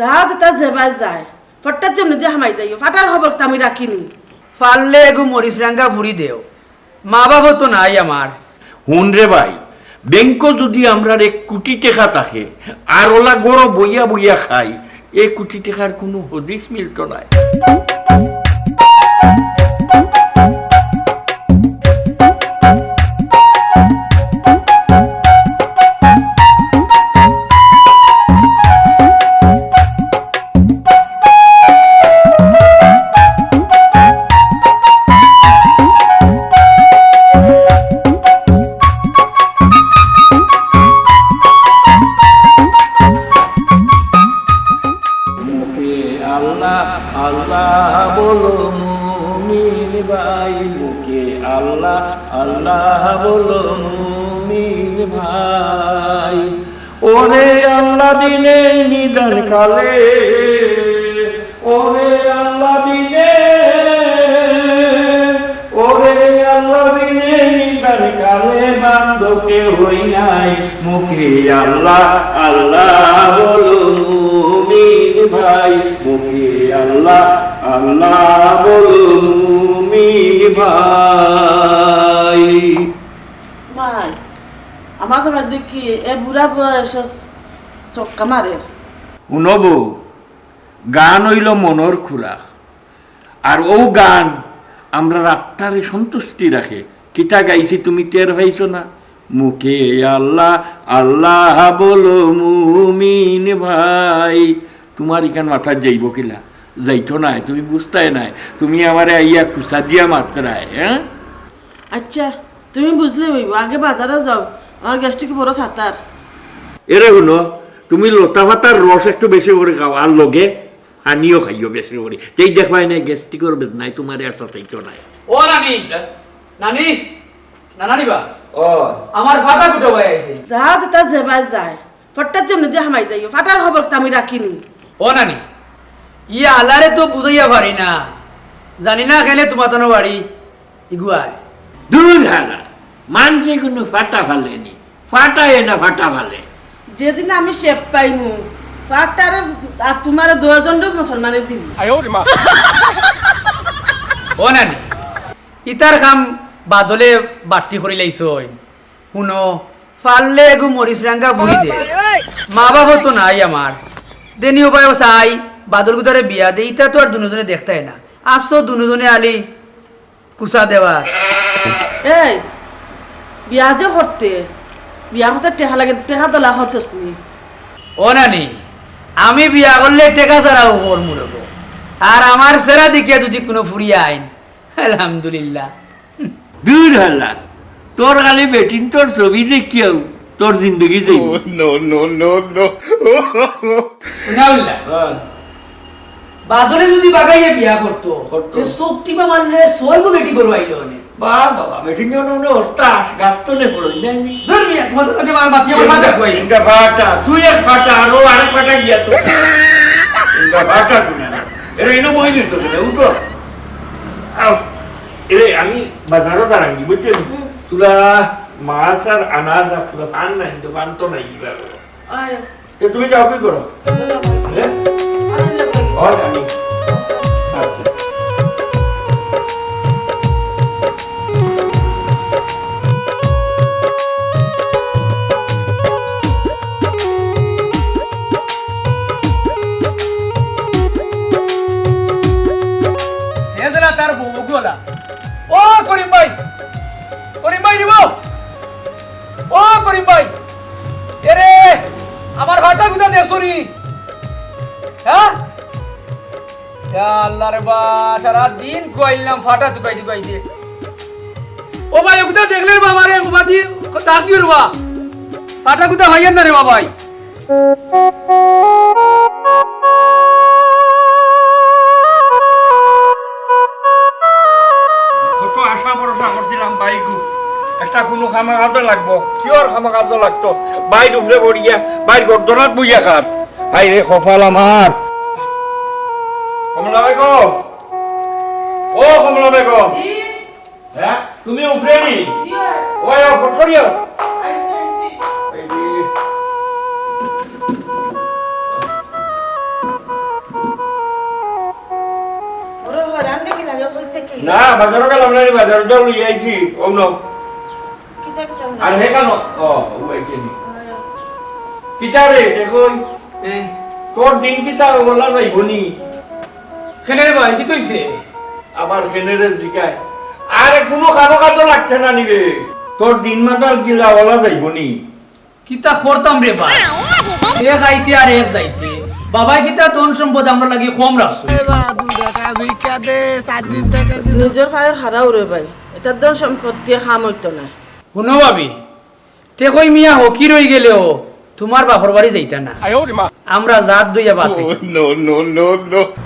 যাহা তা যেবাই যায়। ফট্টার জন্য দিয়ে হামাই যাইও ফাটার খবর তো আমি রাখিনি। পারলে এগু মরিচ রাঙ্গা ভুড়ি দেও। মা বাবা তো নাই আমার। হুন রে ভাই ব্যাংক যদি আমরা এক কোটি টাকা থাকে আর ওলা গড় বইয়া বইয়া খাই এই কোটি টাকার কোনো হদিস মিলত নাই। আল্লাহ আল্লাহ বলো মুমিন ভাই মুখে আল্লাহ আল্লাহ বলো মুমিন ভাই। ওরে আল্লাহ দিনে নিদান কালে, ওরে আল্লাহ দিনে, ওরে আল্লাহ দিনে নিদান কালে বান্ধবকে হই নাই, মুখে আল্লাহ আল্লাহ বলো ভাই মুখে আল্লাহ আল্লাহ বলো মুমিন ভাই। তো দেখি এ বুড়া বয়সে চক্কা মারের গান হইল মনের খুরাক আর ও গান আমরা রাত্তারে সন্তুষ্টি রাখে। কিতা গাইছি তুমি টের পাইছো না? মুখে আল্লাহ আল্লাহ বলো মুমিন ভাই। তোমার ইখান মাথা যাইব কিলা? যাইতো নাই তুমি বুঝতাই নাই। তুমি আমারে আইয়া খুসা দিয়া মাত্রায় হ্যাঁ? আচ্ছা তুমি বুঝলে হইব আগে বাজারে যাও আমার গ্যাস্ট্রিক বড় সাঁতার। এরে শুনো তুমি লতা পাতার রস একটু বেশি করে খাও আর লগে আনিও খাইও বেশি করে। যেই দেখবাই নাই গ্যাস্ট্রিকের বেদ নাই তোমার আর সাথেইতো নাই। ও নানি নানি নানানি বা? ও। আমার ফাটা গুটো হয়ে আছে যাহা যেটা যেবাই যায় ফট্টার জন্য দিয়ে হামাই যাইও ফাটার খবর তো আমি রাখিনি। ও নানি ই আলারে তো বুঝাইয়া পারি না। জানি না খেলে তোমার তো বাড়ি ইগুয়ায়। দূর হালা মানসে কোনো ফাটা ফালেনি ফাটায় না ফাটা ফালে। যেদিন আমি শেপ পাইমু ফাটার আর তোমার দুজন মুসলমানের দিবি ও নানি ইতার কাম বাদলে বাড়তি করে লাইছ শুনো পারলে এগু মরিচ রাঙ্গা ফুরি দে। মা বাবা তো নাই আমার। দেনি উপায় চাই বাদল গুদারে বিয়া দে ইতা তো আর দুজনে দেখতাই না। আজ তো দুজনে আলি কুসা দেওয়া। এই বিয়া যে করতে বিয়া করতে টেহা লাগে টেহা দলা খরচস নি ও নানি আমি বিয়া করলে টেকা ছাড়া ওর মুরব আর আমার সেরা দেখিয়া যদি কোনো ফুরিয়া আইন আলহামদুলিল্লাহ। দূর হালা তোর খালি বেটিন তোর ছবি দেখিয়াও। তোর জিন্দগি no, no, no, no. শুনাউল্লাহ বাদলে যদি বাগাইয়ে বিয়া করতো। তে বা মারলে ছয় গো বেটি করো আইলো নে। বা বাবা বেটিন জন মনে ওস্তাস গাছ তো নে নাই ধর মিয়া তোমাদের কাছে আমার মাতিয়া কথা দেখবাই ইনকা ফাটা তুই এক ফাটা আরও আরেক ফাটা গিয়া তো। ইনকা ফাটা এরে এনো মই দিত না উঠো। আও। এরে আমি বাজারও দাঁড়াঙ্গি বুঝছেন? তুলা মাছ আর আনাজ আর পান নাই দোকান তো নাই কীভাবে? তুমি যাও কি করো? আচ্ছা। তার বউ গোলা। ও করিম ভাই। করিম ভাই দিব করিম ভাই। এরে, আমার ভাটা গুদা দেশনি হ্যাঁ? আল্লাহ রে বা সারা দিন কইলাম ফাটা তুকাই তুকাই দে ও ভাই ওগুদা দেখলে বাবা রে, বাবা দি ডাক দিও বা। ফাটা গুদা হইয়েন না রে বাবাই? কত একটা কোনো খামা কাজে লাগবো? কিয়র খামা কাজে লাগতো বাইর উঠলে বড়িয়া বাইর গর্দনাত বইয়া কার আই রে কপাল আমার কমলা বেগম। ও কমলা বেগম। তুমি উঠলে নি? ওই ফটকরিয়া না বাজারও গেলাম না বাজারও যাও লইয়া আইছি অন্য আর হে কেন? ও ও আইছে নি। কিতা রে দেখো তোর দিন কিতা বলা যাইব নি? কেনে রে ভাই কি তৈছে? আমার খেনেরে জিকায়। আর কোনো কানো কাজও লাগছে না নিবে। তোর দিন মাতাল গিলা বলা যাইব নি? কিতা করতাম রে ভাই। এক আইতে আর এক যাইতে। বাবাই কিতা ধন সম্পদ আমরা লাগি কম রাখছো। নিজের পায়ে হারাও রে ভাই। এটার ধন সম্পত্তি খাম হইতো না শুনো ভাবি তে কই মিয়া হকি রই গেলেও তোমার বাপর বাড়ি যাইতা না। আমরা জাত দুইয়া বাতে.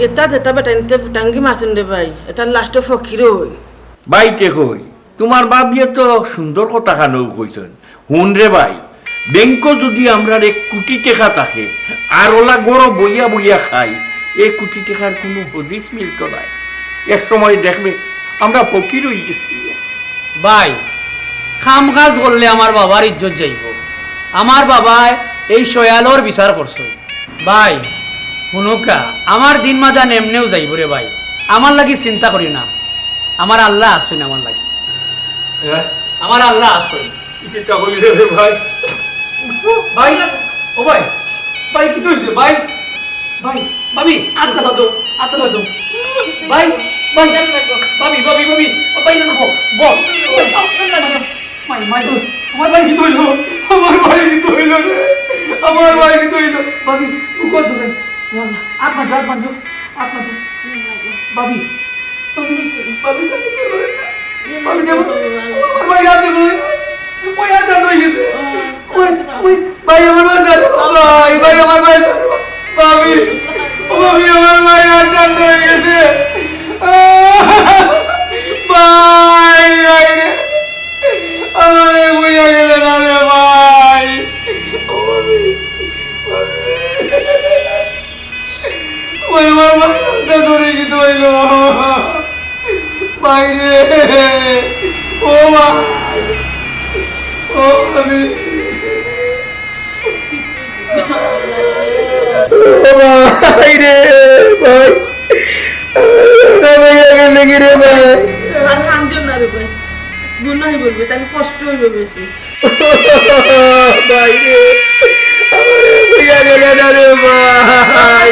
এটা যেটা বেটা নিতে ফুটাঙ্গি মারছেন রে ভাই? এটার লাস্টে ফকিরও হই বাইতে কই তোমার বাবিয়ে তো সুন্দর কথা খানো কইছেন হুন রে ভাই ব্যাংক যদি আমরা এক কোটি টাকা থাকে আর ওলা গরো বইয়া বইয়া খাই এই কোটি টাকার কোনো হদিস মিলত নাই। এক সময় দেখবে আমরা ফকির হয়ে গেছি। ভাই খাম কাজ করলে আমার বাবার ইজ্জত যাইব। আমার বাবাই এই শয়ালর বিচার করছ। ভাই শুনুকা আমার দিন মাজান এমনেও যাইব রে ভাই। আমার লাগি চিন্তা করি না। আমার আল্লাহ আসুন আমার লাগি। আমার আল্লাহ আসুন ভাই? ভাই ও ভাই ভাই কি হয়েছে ভাই ভাই ভাবি আটকা দাও আটকা দাও ভাই ভাই ভাবি ভাবি ভাবি ভাই না বল বল। মাই মাই আমার ভাই কি হইল আমার ভাই কি হইল রে। আমার ভাই কি হইল ভাবি উকো দুরে আত্মা জয় বান্ধব আত্মা ভাবি ভাবি ভাবি ভাবি দেব আমার ভাই রাতে বলে ওই আটা লই গেছে। ওই ওই ভাই আমার ভাই জানে ভাই ভাই আমার ভাই জানে ভাবি ও ভাবি আমার ভাই আটা লই গেছে। ভাই রে। ও ভাই। ও ভাবি ভাই রে ভাই। ভাই আগে লেগে রে ভাই। আর দিও না রে ভাই। গুনাই বলবে তাহলে কষ্ট হইবে বেশি। ভাই রে। আমার ভাই আগে রে ভাই।